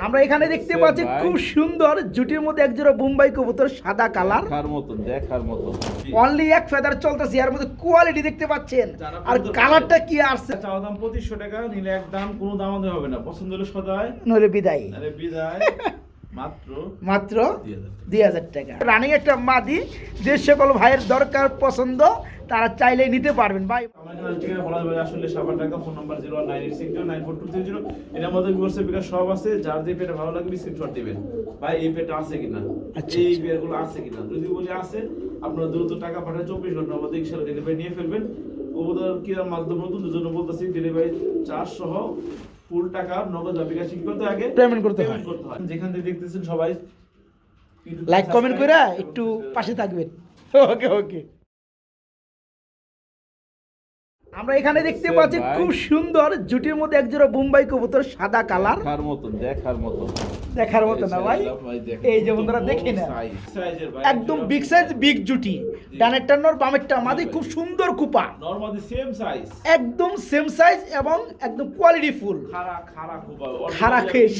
আমরা এখানে দেখতে পাচ্ছি খুব সুন্দর জুটির মধ্যে একজোড়া বোম্বাই কবুতর সাদা কালার। দেখার মতন দেখার মতন। অনলি এক ফেদার চলতেছে এর মধ্যে কোয়ালিটি দেখতে পাচ্ছেন। আর কালারটা কি আসছে চাওয়া দাম পঁচিশশো টাকা নিলে এক দাম কোনো দাম আমাদের হবে না। পছন্দ হলে সদায়। নইলে বিদায়। আরে বিদায়। মাত্র দুই হাজার টাকা। রানিং একটা মাদি যে সকল ভাইয়ের দরকার পছন্দ তারা চাইলে নিতে পারবেন। ভাই আসলে সাবার টাকা phone number zero nine eight six zero nine four two three zero. এর মধ্যে বিকাশ সব আছে। যার যে পেটে ভালো লাগবে স্ক্রিনশট দিবেন। ভাই এই পেটে আছে কিনা? আচ্ছা, এই আচ্ছা। আছে কিনা? যদি বলি আছে আপনারা দ্রুত টাকা পাঠায় চব্বিশ ঘণ্টার মধ্যে ইনশাল্লাহ ডেলিভারি নিয়ে ফেলবেন। ওদের কি মাধ্যম নতুন জন্য বলতেছি ডেলিভারি চার্জ সহ ফুল টাকা নগদ বা বিকাশ কি করতে আগে। Payment করতে হয়। যেখান থেকে দেখতেছেন সবাই লাইক কমেন্ট করে একটু পাশে থাকবেন। ওকে ওকে আমরা এখানে দেখতে পাচ্ছি খুব সুন্দর জুটির মধ্যে একজোড়া বোম্বাই কবুতর সাদা কালার। দেখার মতন দেখার মতন দেখার মতো না ভাই? এই যে বন্ধুরা দেখে না একদম বিগ সাইজ বিগ জুটি। ডানের ডানেরটা নর বামেরটা মাদি খুব সুন্দর কুপা। নরমালি সেম সাইজ একদম সেম সাইজ এবং একদম কোয়ালিটি ফুল খাড়া খাড়া খাড়া খেস।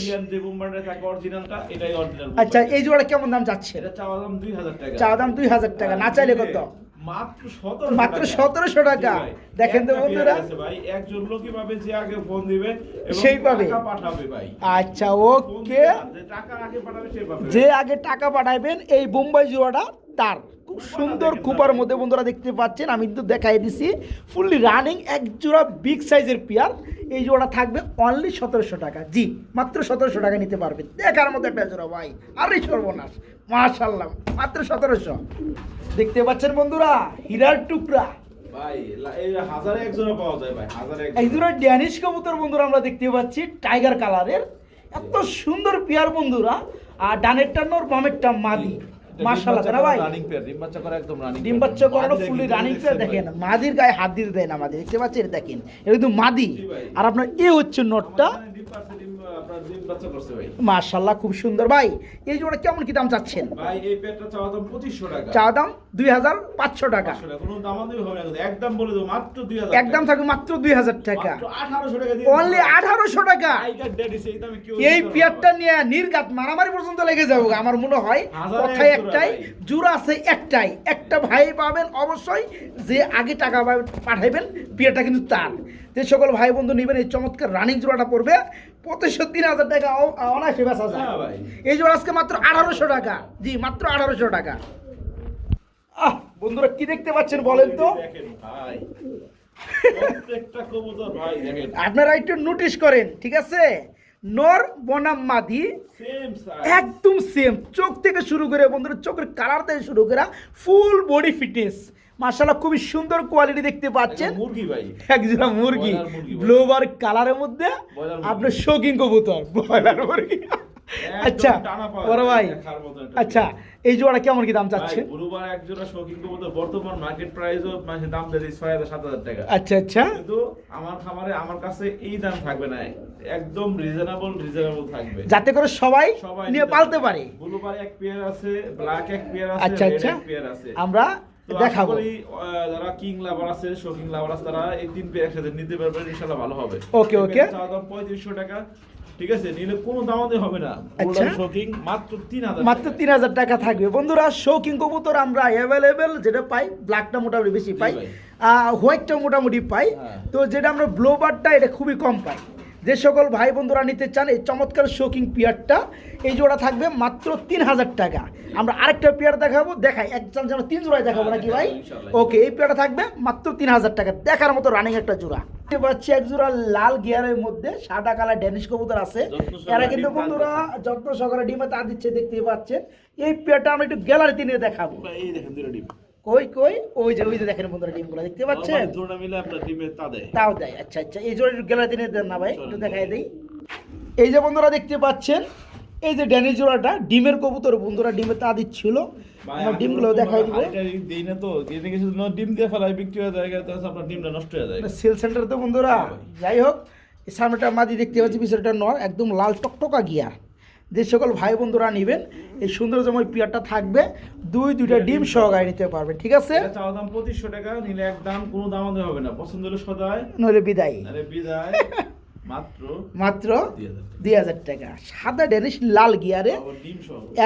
থাকে অরিজিনালটা এটাই অরিজিনাল আচ্ছা এই জোড়া কেমন দাম যাচ্ছে? এটা চাওয়া দাম 2000 টাকা। চা দাম দুই হাজার টাকা না চাইলে কত? মাত্র 17 মাত্র 1700 টাকা। দেখেন তো বন্ধুরা। একজন লোকই পাবে যে আগে ফোন দিবে সেই পাবে। পাঠাবে ভাই। আচ্ছা ওকে। যে আগে টাকা পাঠাইবেন এই বোম্বাই জোড়াটা তার। খুব সুন্দর কুপার মধ্যে বন্ধুরা দেখতে পাচ্ছেন আমি কিন্তু দেখাই দিছি। ফুললি রানিং এক জোড়া বিগ সাইজের পেয়ার। এই জোড়া থাকবে অনলি সতেরোশো টাকা। জি মাত্র সতেরোশো টাকা নিতে পারবেন। দেখার মতো একটা জোড়া ভাই। আরে সর্বনাশ। মাশাল্লাহ মাত্র সতেরোশো। দেখতে পাচ্ছেন বন্ধুরা হীরার টুকরা। এই জোড়া ড্যানিশ কবুতর বন্ধুরা আমরা দেখতে পাচ্ছি টাইগার কালারের এত সুন্দর পেয়ার বন্ধুরা আর ডানেরটা নর বামেরটা মাদি। তারা ভাই? রানিং পেয়ার ডিম বাচ্চা করা একদম রানিং ডিম বাচ্চা করানো ফুলি রানিং দেখেন মাদির গায়ে হাত দিতে দেয় না মাদি দেখতে পাচ্ছেন? দেখেন এটা কিন্তু মাদি। আর আপনার এ হচ্ছে নটটা। মাশাল্লাহ খুব সুন্দর। ভাই এই জোড়া কেমন কি দাম চাচ্ছেন? ভাই এই পেয়ারটা চাওয়া দাম 2500 টাকা। চা দাম দুই হাজার পাঁচশো টাকা। 500 টাকা কোনো দামাদামি হবে না। একদম বলে দেবো মাত্র 2000 একদম থাকবে মাত্র দুই হাজার টাকা। 1800 টাকা অনলি আঠারোশো টাকা। দামে এই পেয়ারটা নিয়ে নির্গাত মারামারি পর্যন্ত লেগে যাব আমার মনে হয়। হাজারে কথায় একটাই। জোড়া আছে একটাই। একটা ভাই পাবেন অবশ্যই যে আগে টাকা পাঠাইবেন পেয়ারটা কিন্তু তার। যে সকল ভাই বন্ধু নেবেন এই চমৎকার রানিং জোড়াটা পড়বে। পঁচিশশো তিন হাজার টাকা অনায়াসে বেচা যায়। হ্যাঁ এই জোড়া আজকে মাত্র আঠারোশো টাকা। জি মাত্র আঠারোশো টাকা। আহ বন্ধুরা কি দেখতে পাচ্ছেন বলেন তো? আপনারা একটু নোটিশ করেন ঠিক আছে? নর বনাম মাদি একদম সেম চোখ থেকে শুরু করে বন্ধুরা চোখের কালার থেকে শুরু করে ফুল বডি ফিটনেস মার্শাল্লাহ খুবই সুন্দর কোয়ালিটি দেখতে পাচ্ছেন। মুরগি ভাই। একজোড়া মুরগি। ব্লোবার কালারের মধ্যে আপনার শৌখিন কবুতর ব্রয়লার মুরগি। আচ্ছা বড় ভাই। আচ্ছা এই জোড়া কেমন কি দাম চাচ্ছে গুরুবার এক জোড়া শৌখিন কবুতর বর্তমান মার্কেট প্রাইসও মানে দাম দিয়ে ছয় হাজার সাত হাজার টাকা। আচ্ছা আচ্ছা। কিন্তু আমার খামারে আমার কাছে এই দাম থাকবে না। একদম রিজনেবল রিজনেবল থাকবে। যাতে করে সবাই সবাই নিয়ে পালতে পারে। ব্লুবার এক পেয়ার আছে ব্ল্যাক এক পেয়ার আছে আচ্ছা আচ্ছা। আমরা দেখাবো। যারা কিং লাভার আছে শৌখিন লাভার আছে তারা এই তিন পেয়ার একসাথে নিতে পারবেন ইনশাআল্লাহ ভালো হবে। Okay, এই okay. দাম পঁয়ত্রিশশো টাকা। ঠিক আছে? নিলে কোনো দামাতে হবে না। আচ্ছা। মাত্র টাকা। থাকবে। বন্ধুরা কবুতর আমরা যেটা পাই ব্ল্যাকটা মোটামুটি বেশি পাই। হোয়াইটটা মোটামুটি পাই। হ্যাঁ। তো যেটা আমরা ব্লোবারটা এটা খুবই কম পাই। যে সকল ভাই বন্ধুরা নিতে চান এই চমৎকার শোকিং পিয়ারটা এই জোড়া থাকবে মাত্র তিন হাজার টাকা। আমরা আরেকটা পেয়ার দেখাবো দেখাই এক চান্স আমরা তিন জোড়ায় দেখাবো নাকি ভাই? ওকে এই পেয়ারটা থাকবে মাত্র তিন হাজার টাকা। দেখার মতো রানিং একটা জোড়া। দেখতে পাচ্ছি এক জোড়া লাল গিয়ারের মধ্যে সাদা কালার ড্যানিশ কবুতর আছে। এরা কিন্তু বন্ধুরা যত্ন সহকারে ডিমে তা দিচ্ছে দেখতে পাচ্ছেন। এই পেয়ারটা আমরা একটু গ্যালারিতে নিয়ে দেখাবো। এই দেখেন দুটো ডিম। কই কই? ওই যে ওই যে দেখেন বন্ধুরা ডিমগুলো দেখতে পাচ্ছেন? জোড়া মিলে আপনার ডিমের তা দেয়। তাও দেয় আচ্ছা আচ্ছা। এই জোড়া গ্যালারিতে নিয়ে দেন না ভাই একটু দেখাই দেই। এই যে বন্ধুরা দেখতে পাচ্ছেন এই যে ড্যানিশ জোড়াটা ডিমের কবুতর বন্ধুরা ডিমে তা দিচ্ছিল। আমরা আমি ডিমগুলো দেখাই দিব। দিই না তো এনে কিছু না ডিম দিয়ে ফেলাই বিক্রি হয়ে যায় তাহলে আপনার ডিমটা নষ্ট হয়ে যায়। সেল সেন্টার তো বন্ধুরা যাই হোক সামনেটা মাদি দেখতে পাচ্ছি পিছনেটা নর একদম লাল টকটকা গিয়ার যে সকল ভাই বন্ধুরা নেবেন এই সুন্দর সুন্দরজময় পিয়ারটা থাকবে দুই দুইটা ডিম সহকারে নিতে পারবেন ঠিক আছে? চাওয়া দাম পঁচিশশো টাকা নিলে একদম কোনো দামাতে হবে না। পছন্দ হলে সদায় নইলে বিদায়। বিদায় মাত্র মাত্র দুই হাজার টাকা। সাদা ডেনিশ লাল গিয়ারে।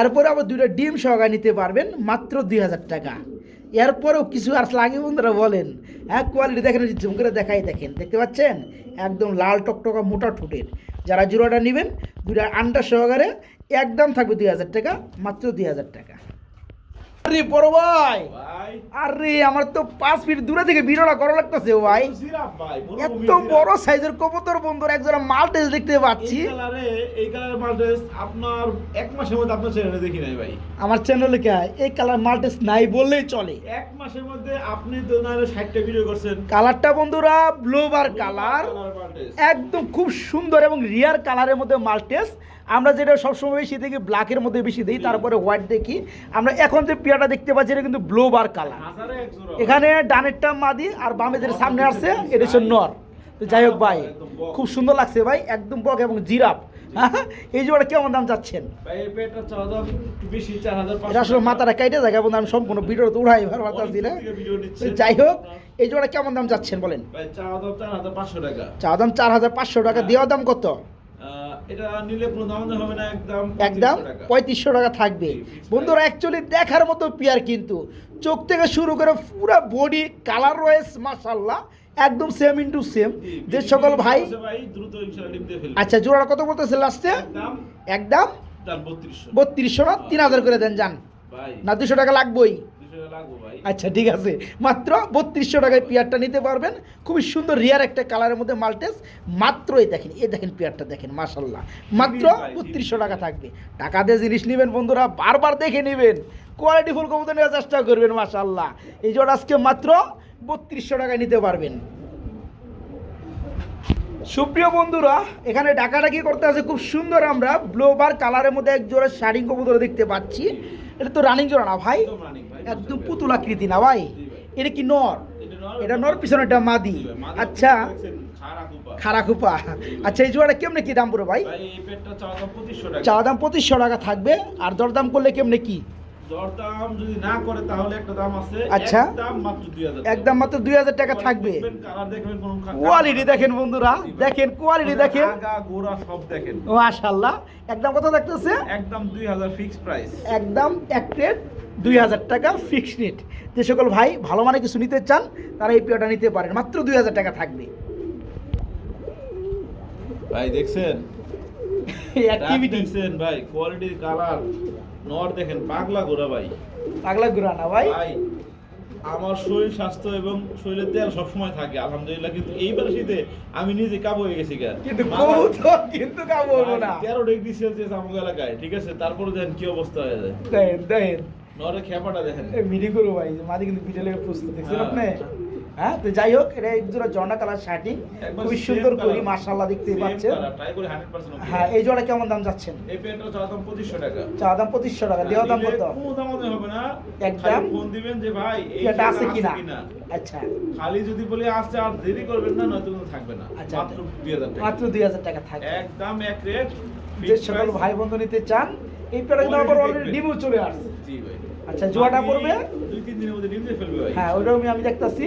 এরপরে আবার দুটো ডিম সহকারে নিতে পারবেন মাত্র দুই হাজার টাকা। এরপরেও কিছু আর লাগে বন্ধুরা বলেন। হ্যাঁ কোয়ালিটি দেখেন ঝুম করে দেখাই দেখেন দেখতে পাচ্ছেন? একদম লাল টকটকা মোটা ঠোঁটের। যারা জোড়াটা নেবেন দুটা আন্ডার সহকারে একদম থাকবে দুই হাজার টাকা মাত্র দুই হাজার টাকা। আরে বড় ভাই। আরে আমার তো পাঁচ ফিট দূরে থেকে ভিডিওটা করা লাগতেছে ভাই। এত বড় সাইজের কবুতর বন্ধুর একজোড়া মাল্টেজ দেখতে পাচ্ছি। এই কালারে মাল্টেস আপনার এক মাসের মধ্যে আপনার চ্যানেলে দেখি নাই ভাই। আমার চ্যানেলে কে? এই কালার মাল্টেজ নাই বললেই চলে। এক মাসের মধ্যে আপনি তো না ষাটটা ভিডিও করছেন। কালারটা বন্ধুরা ব্লোবার কালার একদম খুব সুন্দর এবং রিয়ার কালারের মধ্যে মাল্টেস আমরা যেটা সবসময় বেশি দেখি ব্ল্যাকের মধ্যে বেশি দিই তারপরে হোয়াইট দেখি। আমরা এখন যে পিয়াটা দেখতে পাচ্ছি এটা কিন্তু ব্লো বার কালার এখানে ডানেরটা মাদি আর বামে যেটা সামনে আসছে এটা হচ্ছে নর। তো যাই হোক ভাই খুব সুন্দর লাগছে ভাই একদম বক এবং জিরাফ। হ্যাঁ, এই জোড়া কেমন দাম যাচ্ছেন এটা আসলে মাথাটা কাইটে যায় এবং আমি সম্পূর্ণ ভিডিও তো উড়াই নিচ্ছে যাই হোক এই জোড়া কেমন দাম যাচ্ছেন বলেন? চা দাম চার হাজার পাঁচশো টাকা। দেওয়া দাম কত? এটা নিলে কোনো দাম হবে না একদম একদম পঁয়ত্রিশশো টাকা। থাকবে। বন্ধুরা অ্যাকচুয়ালি দেখার মতো পেয়ার কিন্তু। চোখ থেকে শুরু করে পুরো বডি কালার রয়েছে মাসাল্লাহ একদম সেম ইন্টু সেম যে সকল ভাই আচ্ছা জোড়া কত বলতেছে লাস্টে একদম। বত্রিশশো। না? তিন হাজার করে দেন যান। না দুশো টাকা লাগবেই। আচ্ছা ঠিক আছে। মাত্র বত্রিশশো টাকায় পেয়ারটা নিতে পারবেন। খুবই সুন্দর রিয়ার একটা কালারের মধ্যে মাল্টেস। মাত্র এই দেখেন এই দেখেন পেয়ারটা দেখেন মাসাল্লাহ মাত্র বত্রিশশো টাকা থাকবে। টাকা দিয়ে জিনিস নেবেন বন্ধুরা বারবার দেখে নেবেন। কোয়ালিটি ফুল কবুতর নেওয়ার চেষ্টা করবেন মাসাল্লাহ এই জোড়া আজকে মাত্র বত্রিশশো টাকায় নিতে পারবেন। সুপ্রিয় বন্ধুরা এখানে ডাকাডাকি করতে আছে খুব সুন্দর আমরা ব্লোবার কালারের মধ্যে এক জোড়া শাড়ি কবুতর দেখতে পাচ্ছি। এটা তো রানিং জোড়া না ভাই? একদম পুতুল আকৃতি না ভাই? এটা কি নর? এটা নর, পিছনে একটা মাদি। আচ্ছা। খারা খুপা আচ্ছা এই জোড়াটা কেমনে কি দাম পড়ে ভাই? চা দাম পঁচিশশো টাকা থাকবে। আর দরদাম করলে কেমনে কি? দরদাম যদি না করে তাহলে একটা দাম আছে। আচ্ছা। একদম মাত্র দুই হাজার একদম মাত্র দুই হাজার টাকা থাকবে। দেখবেন কোন কোয়ালিটি দেখেন বন্ধুরা দেখেন কোয়ালিটি দেখেন। আগা গোড়া সব দেখেন। মাশাল্লাহ একদম কত দেখতেছে? একদম দুই হাজার ফিক্স প্রাইস একদম এক প্লেট দুই হাজার টাকা ফিক্সড রেট যে সকল ভাই ভালো মানে কিছু নিতে চান তারা এই পেয়ারটা নিতে পারেন। মাত্র দুই হাজার টাকা থাকবে। ভাই দেখছেন? অ্যাক্টিভিটি দেখছেন ভাই কোয়ালিটি কালার নর দেখেন পাগলা গোড়া ভাই। পাগলা ঘুরানা ভাই? ভাই আমার শরীর স্বাস্থ্য এবং শরীরের তেল সবসময় থাকে আলহামদুলিল্লাহ কিন্তু এইবার শীতে আমি নিজে কাবু হয়ে গেছি কিন্তু কবুতর কিন্তু কাবু হব না। তেরো ডিগ্রি সেলসিয়াস আমাকে এলাকায় ঠিক আছে? তারপরে দেখেন কি অবস্থা হয়ে যায়। দেখেন দেখেন। নরে খেপাটা দেখেন। মিটিং করব ভাই মাদি কিন্তু পিঠে লেগে প্রস্তুত দেখছেন হ্যাঁ। আপনি? হ্যাঁ তো যাই হোক এটা জোড়া জর্না কালার শার্টিং খুবই সুন্দর করি colour, মার্শাল্লাহ দেখতে same পাচ্ছেন। colour, try করে 100% হ্যাঁ এই জোড়া কেমন দাম যাচ্ছেন? এই পেনটা চাওয়া দাম 2500 টাকা। চা দাম পঁচিশশো টাকা দেওয়া দাম কত? দাম হবে না। একদম। ফোন দিবেন যে ভাই এটা আছে কিনা? আচ্ছা। খালি যদি বলে আর দেরি করবেন না নয়তো থাকবে না। আচ্ছা। মাত্র 2000 টাকা। মাত্র দুই হাজার টাকা থাকবে। একদম এক রেট যে সকল ভাই বন্ধু নিতে চান এই কিন্তু আবার অলরেডি। ডিমও চলে আসছে। জি ভাই। আচ্ছা, বাকি পড়বে? দুই তিন দিনের মধ্যে ডিম দিয়ে ফেলবে ভাই। হ্যাঁ ওইটাও আমি আমি দেখতাছি।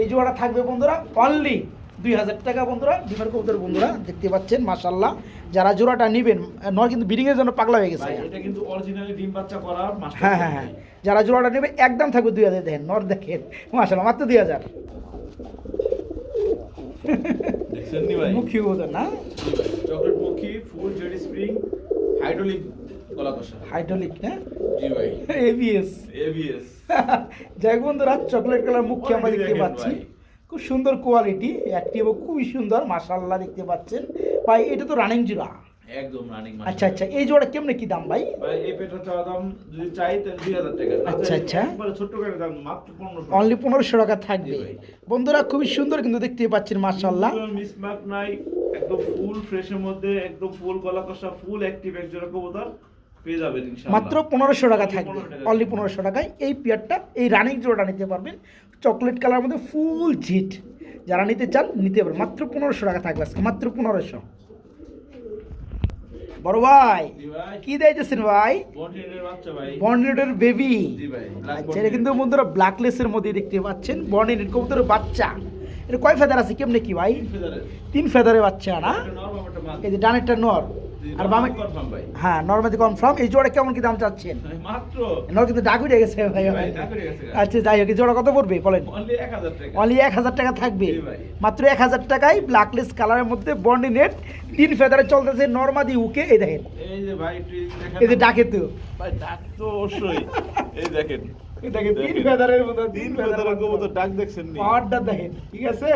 এই জোড়াটা থাকবে বন্ধুরা অনলি দুই হাজার টাকা বন্ধুরা ডিমের কবুতর বন্ধুরা দেখতে পাচ্ছেন মাশাল্লাহ যারা জোড়াটা নেবেন নয় কিন্তু বিডিং এর জন্য পাগলা হয়ে গেছে। এটা কিন্তু অরিজিনালি ডিম বাচ্চা করা মাস্টার হ্যাঁ হ্যাঁ হ্যাঁ। যারা জোড়াটা নেবে একদম থাকবে দুই হাজার দেখেন নর দেখেন। মাশাল্লাহ মাত্র দুই হাজার। মুখী কবুতর না? চকলেট মুখী ফুল জেডি স্প্রিং হাইড্রোলিক গলা হাইড্রোলিক না? জি ভাই। এবিএস এবিএস যাই বন্ধুরা চকলেট কালার মুখী আমরা দেখতে পাচ্ছি। খুব সুন্দর কোয়ালিটি অ্যাক্টিভ খুবই সুন্দর মাশাল্লাহ দেখতে পাচ্ছেন। ভাই এটা তো রানিং জোড়া। একদম রানিং আচ্ছা আচ্ছা এই জোড়া কেমনে কি দাম ভাই? ভাই এই পেটার চাওয়া দাম যদি চাই তাহলে দুই হাজার টাকা। আচ্ছা, আচ্ছা। একবারে করে দাম মাত্র পনেরোশো অনলি পনেরোশো টাকা থাকবে। বন্ধুরা খুবই সুন্দর কিন্তু দেখতে পাচ্ছেন মিসমার্ক নাই একদম ফুল ফ্রেশের মধ্যে একদম ফুল গলা কষা ফুল অ্যাক্টিভ এক জোড়া কবুতর। পেয়ে যাবেন মাত্র পনেরোশো টাকা থাকবে। 15 অনলি পনেরোশো টাকায় এই পেয়ারটা এই রানিং জোড়াটা নিতে পারবেন। চকলেট কালার মধ্যে ফুল ঝিট যারা নিতে চান নিতে পারবেন। মাত্র পনেরোশো টাকা থাকবে আজকে মাত্র পনেরোশো। বড় ভাই কি দিয়েছেন ভাই? বন্ডেডের বেবি আচ্ছা এটা কিন্তু বন্ধুরা ব্ল্যাকলেসের মধ্যে দেখতে পাচ্ছেন। বন্ডেড কবুতরের বাচ্চা। এটা কয় ফেদার আছে? কেমনে কি ভাই? তিন ফেদারের। ফেদারে বাচ্চা না। এই যে ডানেরটা নর। আর বামে। হ্যাঁ নর্মাদি কনফার্ম এই জোড়া কেমন কি দাম চাচ্ছেন? মাত্র। নর কিন্তু ডাক উঠে গেছে ভাই। আচ্ছা যাই হোক জোড়া কত পড়বে বলেন? Only 1000 টাকা। অনলি এক হাজার টাকা থাকবে। মাত্র এক হাজার টাকায় ব্ল্যাকলেস কালারের মধ্যে বন্ডি নেট তিন ফেদারে চলতেছে নর্মাদি উকে এই দেখেন। এই যে ভাই, একটু দেখেন এই যে ডাকে তো। ভাই, ডাক তো অবশ্যই। এই দেখেন। এটাকে তিন ফেদারের মতো তিন ফেদারের কবুতর ডাক দেখছেন নি? পাওয়ারটা দেখেন ঠিক আছে?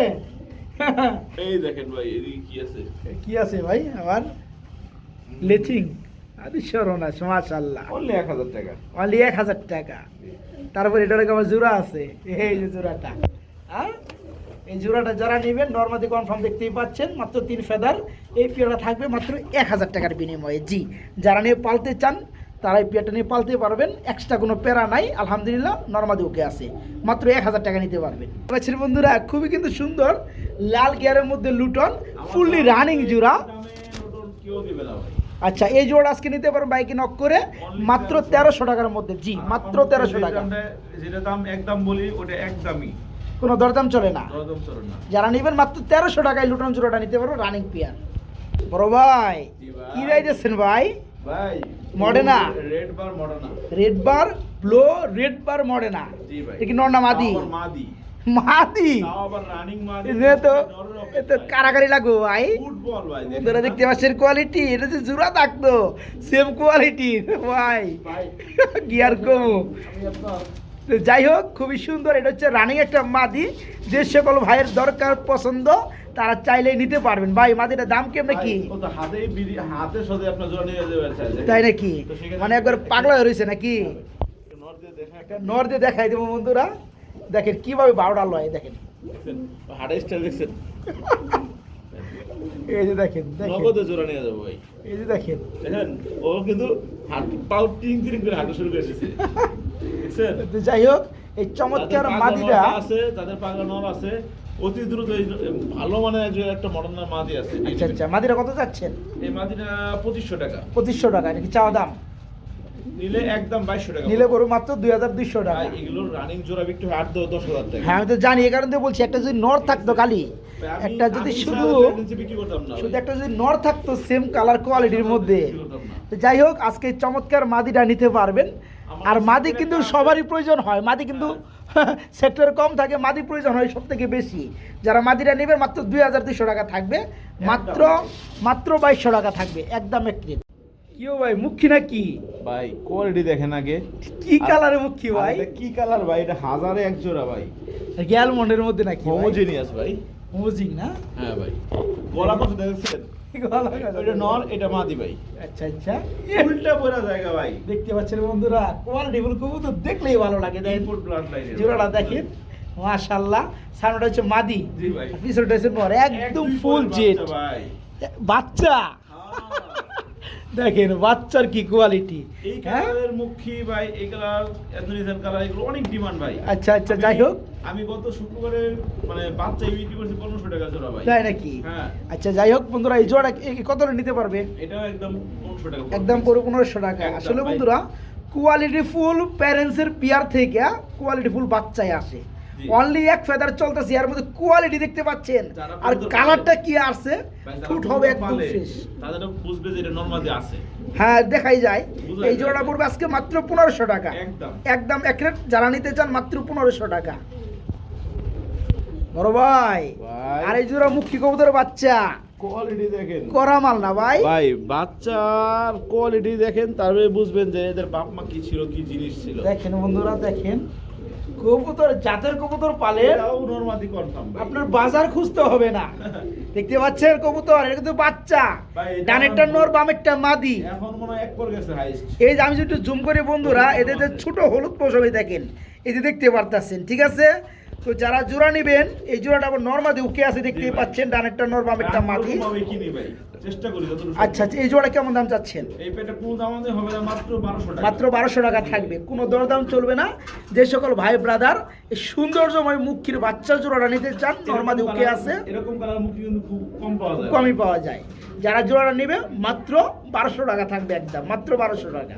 এই দেখেন ভাই, এদিকে কি আছে? কি আছে ভাই আমার লেচিং আদি সরনাশ মাশাল্লাহ Only 1000 টাকা। অনলি এক হাজার টাকা। তারপর এটার জোড়া আছে। এই যে জোড়াটা হ্যাঁ এই জোড়াটা যারা নেবেন নর্মাদি কনফার্ম দেখতেই পাচ্ছেন মাত্র তিন ফেদার। এই পেয়ারটা থাকবে মাত্র এক হাজার টাকার বিনিময়ে। জি যারা নিয়ে পালতে চান তারা এই পেয়ারটা নিয়ে পালতে পারবেন। এক্সট্রা কোনো প্যারা নাই আলহামদুলিল্লাহ নর্মাদি ওকে আছে। মাত্র এক হাজার টাকা নিতে পারবেন। বন্ধুরা খুবই কিন্তু সুন্দর লাল গিয়ারের মধ্যে লুটন ফুললি রানিং জোড়া দামে কেউ দিবে না ভাই। আচ্ছা এই জোড়া আজকে নিতে পারেন বাইকে নক করে। মাত্র তেরোশো। টাকার মধ্যে। জি মাত্র তেরোশো টাকা। যেটা দাম একদম বলি ওটা একদমই। কোনো দরদাম চলে না। যারা নেবেন মাত্র তেরোশো টাকায় লুটন জোড়াটা নিতে পারব রানিং পিয়ার বড় ভাই। কি রাইতেছেন ভাই? ভাই Modena. Red bar Modena red bar blue red bar Modena জি ভাই। কি নর মাদি। মাদি? তো তো কারাকারি লাগো ভাই। না? দেখতে পাচ্ছেন কোয়ালিটি এটা যে জোড়া থাকতো সেম কোয়ালিটি ভাই। ভাই। গিয়ার কমু? তো যাই হোক খুবই সুন্দর এটা হচ্ছে রানিং একটা মাদি। যে সকল ভাইয়ের দরকার পছন্দ তারা চাইলেই নিতে পারবেন। ভাই মাদিটার দাম কেমন কি? তাই নাকি? মানে একবার পাগলা হয়ে রয়েছে নাকি? নর দিয়ে দেখা একটা নর দিয়ে দেখাই দেবো বন্ধুরা। দেখেন কীভাবে বারোটা লয় দেখেন। স্টাইল এই যে দেখেন দেখেন। নগদে জোড়া নিয়ে যাব ভাই। এই যে দেখেন। দেখেন ও কিন্তু হাত পাও টিং টিং করে হাঁটা শুরু করে দেখছেন? যাই হোক এই চমৎকার মাদিটা আছে তাদের পাগলা নর আছে। অতি দ্রুত ভালো মানের একজন একটা মডার্ন মাদি আছে। আচ্ছা আচ্ছা মাদিটা কত চাচ্ছেন? এই মাদিটা পঁচিশশো টাকা। পঁচিশশো টাকা নাকি চাওয়া দাম? নিলে একদম বাইশশো টাকা নিলে করব মাত্র দুই হাজার দুইশো টাকা। ভাই, রানিং জোড়া বিক্রি হয় আট দশ দশ টাকা। হ্যাঁ আমি তো জানি এই কারণে বলছি একটা যদি নর থাকতো খালি একটা যদি শুধু ছাড়া pregnancy বিক্রি করতাম না। শুধু একটা যদি নর থাকতো সেম কালার কোয়ালিটির মধ্যে। তো যাই হোক আজকে চমৎকার মাদিটা নিতে পারবেন। আর মাদি কিন্তু সবারই প্রয়োজন হয়। মাদি কিন্তু সেক্টর কম থাকে মাদি প্রয়োজন হয় সব থেকে বেশি। যারা মাদিটা নেবেন মাত্র দুই হাজার দুইশো টাকা থাকবে। মাত্র মাত্র বাইশশো টাকা থাকবে একদম একটি কিও ভাই মুখী না কি ভাই কোয়ালিটি দেখেন আগে। কি কালারে মুখী ভাই? কি কালার ভাই? এটা হাজারে এক জোড়া ভাই। গ্যালমন্ডের মধ্যে নাকি হোমোজেনিয়াস ভাই। হোমোজিং না? হ্যাঁ ভাই। গলা কত দেখছেন এটা নর এটা মাদি ভাই। আচ্ছা আচ্ছা। উল্টা পড়া জায়গা ভাই। দেখতে পাচ্ছেন বন্ধুরা কোয়ালিটি ফুল কবুতর দেখলেই ভালো লাগে। ইনপুট লাইন জোড়াটা দেখেন। সামনেটা হচ্ছে মাদি। জি ভাই। পিছনটা হচ্ছে নর। একদম ফুল জেট ভাই। বাচ্চা। দেখেন বাচ্চার কি কোয়ালিটি এই হ্যাঁ? কালারের মুখী ভাই এই কালার কালার এগুলো অনেক ডিমান্ড ভাই। আচ্ছা আচ্ছা যাই হোক। আমি গত শুক্রবারে মানে বাচ্চা বিক্রি করছি পনেরোশো টাকা জোড়া ভাই। তাই নাকি? হ্যাঁ। আচ্ছা যাই হোক বন্ধুরা এই জোড়া এ- কত নিতে পারবে? এটাও একদম পনেরোশো টাকা একদম পুরো পনেরোশো টাকা। আসলে বন্ধুরা কোয়ালিটি ফুল প্যারেন্টসের পিয়ার থেকে কোয়ালিটি ফুল বাচ্চাই আসে। অনলি এক ফেদার চলতেছে এর মধ্যে কোয়ালিটি দেখতে পাচ্ছেন। আর কালারটা কি আসছে? ফুট হবে একদম ফ্রেশ তাদেরও বুঝবে যে এটা নর্মালি আছে। হ্যাঁ দেখাই যায়। এই যায়। জোড়া পড়বে আজকে মাত্র পনেরোশো টাকা। একদম। একদম এক রেট যারা নিতে চান মাত্র পনেরোশো টাকা। বড় ভাই। আর এই জোড়া মুখী কবুতরের বাচ্চা। কোয়ালিটি দেখেন। করা মাল না ভাই। ভাই বাচ্চার কোয়ালিটি দেখেন তারপরে বুঝবেন যে এদের বাপ মা কি ছিল কি জিনিস ছিল। দেখেন বন্ধুরা দেখেন। কবুতর জাতের কবুতর পালেন আপনার বাজার খুঁজতে হবে না। দেখতে পাচ্ছেন কবুতর এটা কিন্তু বাচ্চা। ডানেরটা নর বামেরটা মাদি। এখন মনে এক পর গেছে হাইস্ট এই যে আমি একটু জুম করে বন্ধুরা এদের যে ছোট হলুদ পশমে দেখেন এই যে দেখতে পারতেছেন ঠিক আছে? তো যারা জোড়া নেবেন এই জোড়াটা আবার নর্মাদি উকে আছে দেখতে পাচ্ছেন ডানেরটা নর বামেরটা ভাই? চেষ্টা করি যতটুকু সম্ভব। আচ্ছা আচ্ছা এই জোড়া কেমন দাম চাচ্ছেন? মাত্র বারোশো টাকা। থাকবে। কোনো দরদাম চলবে না। যে সকল ভাই ব্রাদার এই সৌন্দর্যময় মুখির বাচ্চা জোড়াটা নিতে চান নর্মাদি উকে আছে এরকম কমই পাওয়া যায়। যারা জোড়াটা নেবে মাত্র বারোশো টাকা থাকবে একদম মাত্র বারোশো টাকা।